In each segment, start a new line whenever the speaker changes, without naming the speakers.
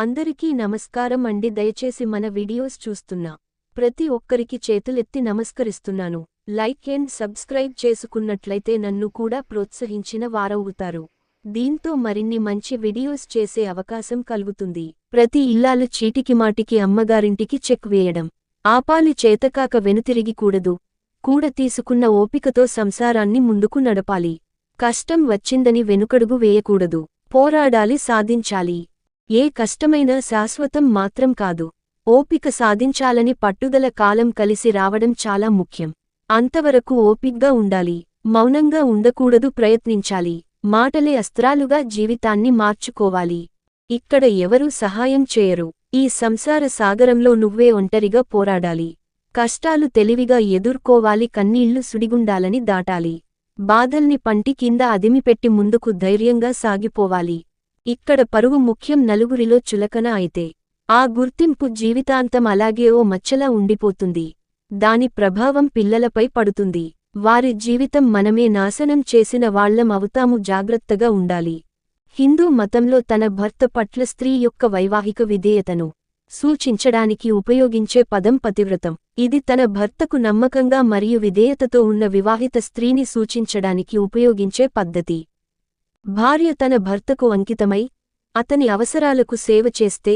అందరికీ నమస్కారం అండి. దయచేసి మన వీడియోస్ చూస్తున్నా. ప్రతి ఒక్కరికి చేతులెత్తి నమస్కరిస్తున్నాను. లైక్ అండ్ సబ్స్క్రైబ్ చేసుకున్నట్లయితే నన్ను కూడా ప్రోత్సహించిన వారవుతారు. దీంతో మరిన్ని మంచి వీడియోస్ చేసే అవకాశం కలుగుతుంది. ప్రతి ఇల్లాలు చీటికి మాటికి అమ్మగారింటికి చెక్ వేయడం. ఆపాలి చేతకాక వెనుతిరిగికూడదు కూడ తీసుకున్న ఓపికతో సంసారాన్ని ముందుకు నడపాలి. కష్టం వచ్చిందని వెనుకడుగు వేయకూడదు. పోరాడాలి సాధించాలి. ఏ కష్టమైన శాశ్వతం మాత్రం కాదు. ఓపిక సాధించాలని పట్టుదల కాలం కలిసి రావడం చాలా ముఖ్యం. అంతవరకు ఓపిగ్గా ఉండాలి మౌనంగా ఉండకూడదు ప్రయత్నించాలి మాటలే అస్త్రాలుగా జీవితాన్ని మార్చుకోవాలి. ఇక్కడ ఎవరూ సహాయం చేయరు. ఈ సంసార సాగరంలో నువ్వే ఒంటరిగా పోరాడాలి. కష్టాలు తెలివిగా ఎదుర్కోవాలి కన్నీళ్ళు సుడిగుండాలని దాటాలి. బాధల్ని పంటి కింద అదిమిపెట్టి ముందుకు ధైర్యంగా సాగిపోవాలి. ఇక్కడ పరువు ముఖ్యం నలుగురిలో చులకన అయితే. ఆ గుర్తింపు జీవితాంతం అలాగే ఓ మచ్చలా ఉండిపోతుంది. దాని ప్రభావం పిల్లలపై పడుతుంది. వారి జీవితం మనమే నాశనం చేసిన వాళ్ళం అవుతాము జాగ్రత్తగా ఉండాలి. హిందూ మతంలో తన భర్త పట్ల స్త్రీ యొక్క వైవాహిక విధేయతను సూచించడానికి ఉపయోగించే పదం పతివ్రతం. ఇది తన భర్తకు నమ్మకంగా మరియు విధేయతతో ఉన్న వివాహిత స్త్రీని సూచించడానికి ఉపయోగించే పద్ధతి. భార్య తన భర్తకు అంకితమై అతని అవసరాలకు సేవ చేస్తే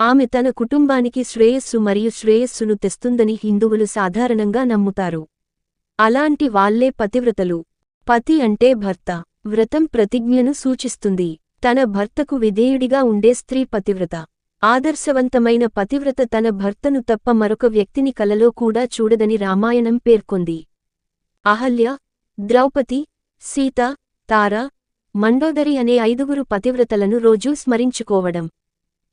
ఆమె తన కుటుంబానికి శ్రేయస్సు మరియు శ్రేయస్సును తెస్తుందని హిందువులు సాధారణంగా నమ్ముతారు. అలాంటి వాళ్ళే పతివ్రతలు. పతి అంటే భర్త. వ్రతం ప్రతిజ్ఞను సూచిస్తుంది. తన భర్తకు విధేయుడిగా ఉండే స్త్రీ పతివ్రత. ఆదర్శవంతమైన పతివ్రత తన భర్తను తప్ప మరొక వ్యక్తిని కలలో కూడా చూడదని రామాయణం పేర్కొంది. అహల్య ద్రౌపది సీత తార మండోదరి అనే ఐదుగురు పతివ్రతలను రోజూ స్మరించుకోవడం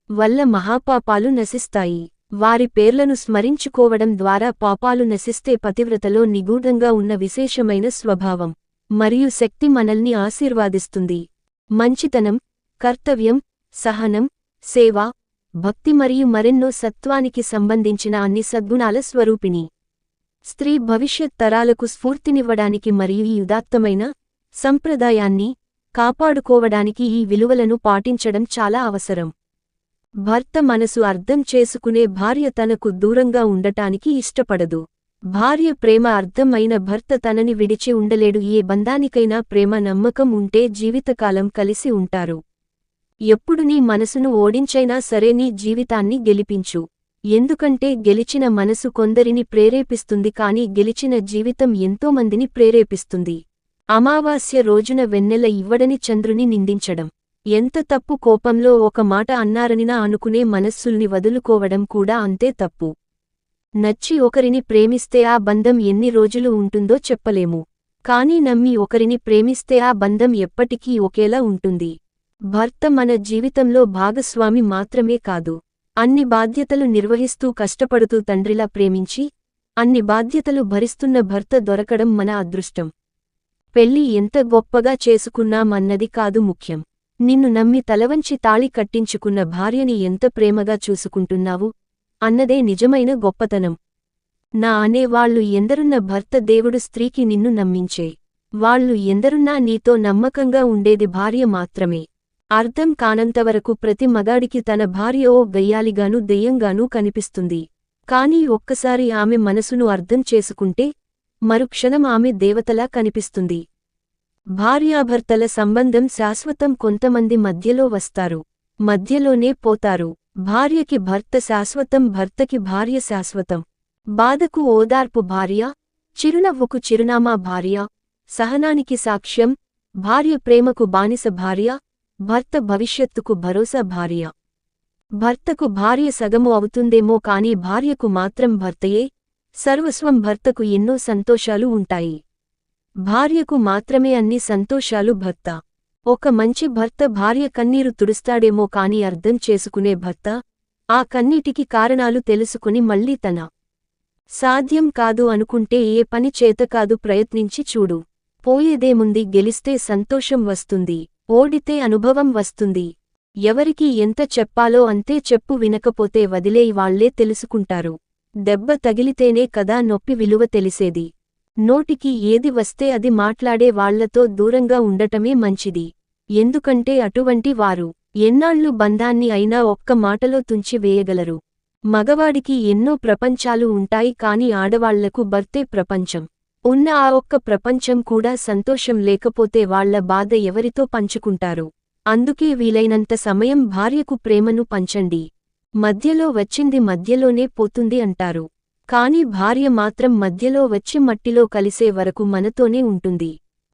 వల్ల మహాపాపాలు నశిస్తాయి. వారి పేర్లను స్మరించుకోవడం ద్వారా పాపాలు నశిస్తే పతివ్రతలో నిగూఢంగా ఉన్న విశేషమైన స్వభావం మరియు శక్తి మనల్ని ఆశీర్వాదిస్తుంది. మంచితనం కర్తవ్యం సహనం సేవ భక్తి మరియు మరెన్నో సత్వానికి సంబంధించిన అన్ని సద్గుణాల స్వరూపిణి. స్త్రీ భవిష్యత్ తరాలకు స్ఫూర్తినివ్వడానికి మరియు ఈ ఉదాత్తమైన సంప్రదాయాన్ని కాపాడుకోవడానికి ఈ విలువలను పాటించడం చాలా అవసరం. భర్త మనసు అర్థం చేసుకునే భార్య తనకు దూరంగా ఉండటానికి ఇష్టపడదు. భార్య ప్రేమ అర్థం అయిన భర్త తనని విడిచి ఉండలేడు. ఏ బంధానికైనా ప్రేమ నమ్మకం ఉంటే జీవితకాలం కలిసి ఉంటారు. ఎప్పుడు నీ మనసును ఓడించైనా సరే నీ జీవితాన్ని గెలిపించు. ఎందుకంటే గెలిచిన మనసు కొందరిని ప్రేరేపిస్తుంది కాని గెలిచిన జీవితం ఎంతోమందిని ప్రేరేపిస్తుంది. అమావాస్య రోజున వెన్నెల ఇవ్వడని చంద్రుని నిందించడం. ఎంత తప్పు కోపంలో ఒక మాట అన్నారనినా అనుకునే మనస్సుల్ని వదులుకోవడం కూడా అంతే తప్పు. నచ్చి ఒకరిని ప్రేమిస్తే ఆ బంధం ఎన్ని రోజులు ఉంటుందో చెప్పలేము. కానీ నమ్మి ఒకరిని ప్రేమిస్తే ఆ బంధం ఎప్పటికీ ఒకేలా ఉంటుంది. భర్త మన జీవితంలో భాగస్వామి మాత్రమే కాదు. అన్ని బాధ్యతలు నిర్వహిస్తూ కష్టపడుతూ తండ్రిలా ప్రేమించి అన్ని బాధ్యతలు భరిస్తున్న భర్త దొరకడం మన అదృష్టం. పెళ్ళి ఎంత గొప్పగా చేసుకున్నామన్నది కాదు ముఖ్యం. నిన్ను నమ్మి తలవంచి తాళి కట్టించుకున్న భార్యని ఎంత ప్రేమగా చూసుకుంటున్నావు? అన్నదే నిజమైన గొప్పతనం. నా అనేవాళ్ళు ఎందరున్న భర్త దేవుడు స్త్రీకి నిన్ను నమ్మించే. వాళ్ళు ఎందరున్నా నీతో నమ్మకంగా ఉండేది భార్య మాత్రమే. అర్థం కానంతవరకు ప్రతి మగాడికి తన భార్య ఓ గయ్యాలిగానూ దెయ్యంగానూ కనిపిస్తుంది. కాని ఒక్కసారి ఆమె మనసును అర్థం చేసుకుంటే మరుక్షణం ఆమె దేవతలా కనిపిస్తుంది. భార్యాభర్తల సంబంధం శాశ్వతం కొంతమంది మధ్యలో వస్తారు. మధ్యలోనే పోతారు. భార్యకి భర్త శాశ్వతం భర్తకి భార్య శాశ్వతం. బాధకు ఓదార్పు భార్య చిరునవ్వుకు చిరునామా భార్య సహనానికి సాక్ష్యం భార్య ప్రేమకు బానిస భార్య భర్త భవిష్యత్తుకు భరోసా భార్య. భర్తకు భార్య సగము అవుతుందేమో కాని భార్యకు మాత్రం భర్తయే సర్వస్వం భర్తకు ఎన్నో సంతోషాలు ఉంటాయి. భార్యకు మాత్రమే అన్ని సంతోషాలు భర్త. ఒక మంచి భర్త భార్య కన్నీరు తుడుస్తాడేమో కాని అర్థం చేసుకునే భర్త ఆ కన్నీటికి కారణాలు తెలుసుకుని మళ్ళీ తన సాధ్యం కాదు అనుకుంటే ఏ పని చేతకాదు ప్రయత్నించి చూడు. పోయేదేముంది గెలిస్తే సంతోషం వస్తుంది ఓడితే అనుభవం వస్తుంది. ఎవరికి ఎంత చెప్పాలో అంతే చెప్పు వినకపోతే వదిలేయి వాళ్ళే తెలుసుకుంటారు. దెబ్బ తగిలితేనే కదా నొప్పి విలువ తెలిసేది. నోటికి ఏది వస్తే అది మాట్లాడే వాళ్ళతో దూరంగా ఉండటమే మంచిది. ఎందుకంటే అటువంటి వారు ఎన్నాళ్ళు బంధాన్ని అయినా ఒక్క మాటలో తుంచి వేయగలరు. మగవాడికి ఎన్నో ప్రపంచాలు ఉంటాయి కాని ఆడవాళ్ళకు భర్తే ప్రపంచం. ఉన్న ఆ ఒక్క ప్రపంచం కూడా సంతోషం లేకపోతే వాళ్ళ బాధ ఎవరితో పంచుకుంటారు? అందుకే వీలైనంత సమయం భార్యకు ప్రేమను పంచండి. మధ్యలో వచ్చింది మధ్యలోనే పోతుంది అంటారు. కాని భార్య మాత్రం మధ్యలో వచ్చి మట్టిలో కలిసే వరకు మనతోనే ఉంటుంది.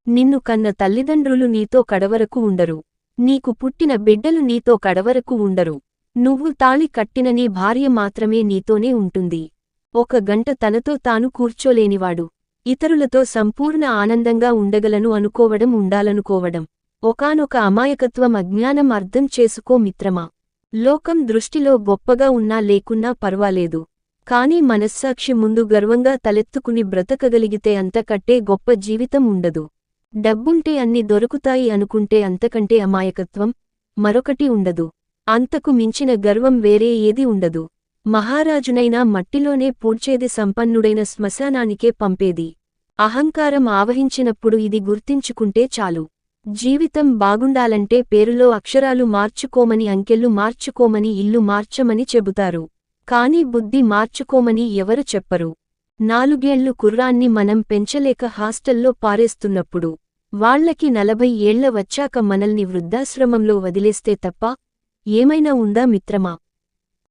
నిన్ను కన్న తల్లిదండ్రులు నీతో కడవరకు ఉండరు. నీకు పుట్టిన బిడ్డలు నీతో కడవరకు ఉండరు. నువ్వు తాళి కట్టిన నీ భార్య మాత్రమే నీతోనే ఉంటుంది. ఒక గంట తనతో తాను కూర్చోలేనివాడు. ఇతరులతో సంపూర్ణ ఆనందంగా ఉండగలను అనుకోవడం ఉండాలనుకోవడం. ఒకానొక అమాయకత్వం అజ్ఞానం అర్థం చేసుకో మిత్రమా? లోకం దృష్టిలో గొప్పగా ఉన్నా లేకున్నా పర్వాలేదు. కాని మనస్సాక్షి ముందు గర్వంగా తలెత్తుకుని బ్రతకగలిగితే అంతకట్టే గొప్ప జీవితం ఉండదు. డబ్బుంటే అన్ని దొరుకుతాయి అనుకుంటే అంతకంటే అమాయకత్వం మరొకటి ఉండదు. అంతకు మించిన గర్వం వేరే ఏది ఉండదు. మహారాజునైనా మట్టిలోనే పూడ్చేది సంపన్నుడైన శ్మశానానికే పంపేది. అహంకారం ఆవహించినప్పుడు ఇది గుర్తించుకుంటే చాలు. జీవితం బాగుండాలంటే పేరులో అక్షరాలు మార్చుకోమని అంకెలు మార్చుకోమని ఇల్లు మార్చమని చెబుతారు. కాని బుద్ధి మార్చుకోమని ఎవరు చెప్పరు. నాలుగేళ్ళు కుర్రాన్ని మనం పెంచలేక హాస్టల్లో పారేస్తున్నప్పుడు వాళ్ళకి నలభై ఏళ్ళ వచ్చాక మనల్ని వృద్ధాశ్రమంలో వదిలేస్తే తప్ప ఏమైనా ఉందా మిత్రమా?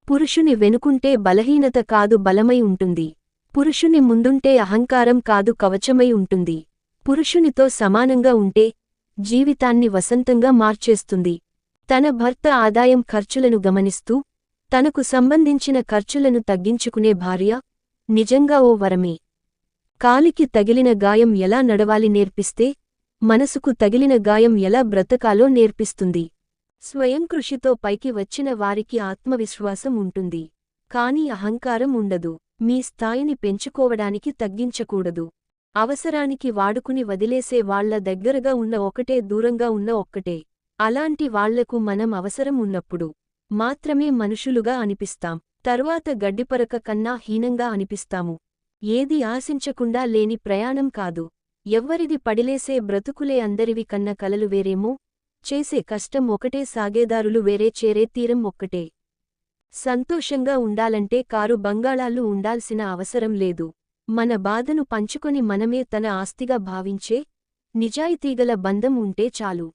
పురుషుని వెనుకుంటే బలహీనత కాదు బలమై ఉంటుంది. పురుషుని ముందుంటే అహంకారం కాదు కవచమై ఉంటుంది. పురుషునితో సమానంగా ఉంటే జీవితాన్ని వసంతంగా మార్చేస్తుంది. తన భర్త ఆదాయం ఖర్చులను గమనిస్తూ తనకు సంబంధించిన ఖర్చులను తగ్గించుకునే భార్య నిజంగా ఓ వరమే. కాలికి తగిలిన గాయం ఎలా నడవాలి నేర్పిస్తే మనసుకు తగిలిన గాయం ఎలా బ్రతకాలో నేర్పిస్తుంది. స్వయం కృషితో పైకి వచ్చిన వారికి ఆత్మవిశ్వాసం ఉంటుంది. కాని అహంకారం ఉండదు. మీ స్థాయిని పెంచుకోవడానికి తగ్గించకూడదు. అవసరానికి వాడుకుని వదిలేసే వాళ్ళ దగ్గరగా ఉన్న ఒకటే దూరంగా ఉన్న ఒక్కటే. అలాంటి వాళ్ళకు మనం అవసరం ఉన్నప్పుడు మాత్రమే మనుషులుగా అనిపిస్తాం. తర్వాత గడ్డిపరక కన్నా హీనంగా అనిపిస్తాము. ఏది ఆశించకుండా లేని ప్రయాణం కాదు. ఎవ్వరిది పడిలేసే బ్రతుకులే అందరివి కన్న కలలు వేరేమో. చేసే కష్టం ఒకటే సాగేదారులు వేరే చేరే తీరం ఒక్కటే. సంతోషంగా ఉండాలంటే కారు బంగాళాలు ఉండాల్సిన అవసరం లేదు. మన బాధను పంచుకొని మనమే తన ఆస్తిగా భావించే నిజాయితీగల బంధం ఉంటే చాలు.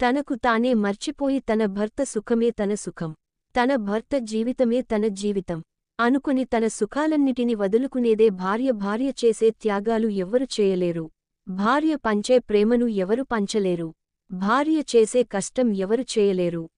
తనకు తానే మర్చిపోయి తన భర్త సుఖమే తన సుఖం. తన భర్త జీవితమే తన జీవితం. అనుకుని తన సుఖాలన్నిటిని వదులుకునేదే భార్య భార్య చేసే త్యాగాలు ఎవ్వరు చేయలేరు. భార్య పంచే ప్రేమను ఎవరు పంచలేరు. భార్య చేసే కష్టం ఎవరు చేయలేరు.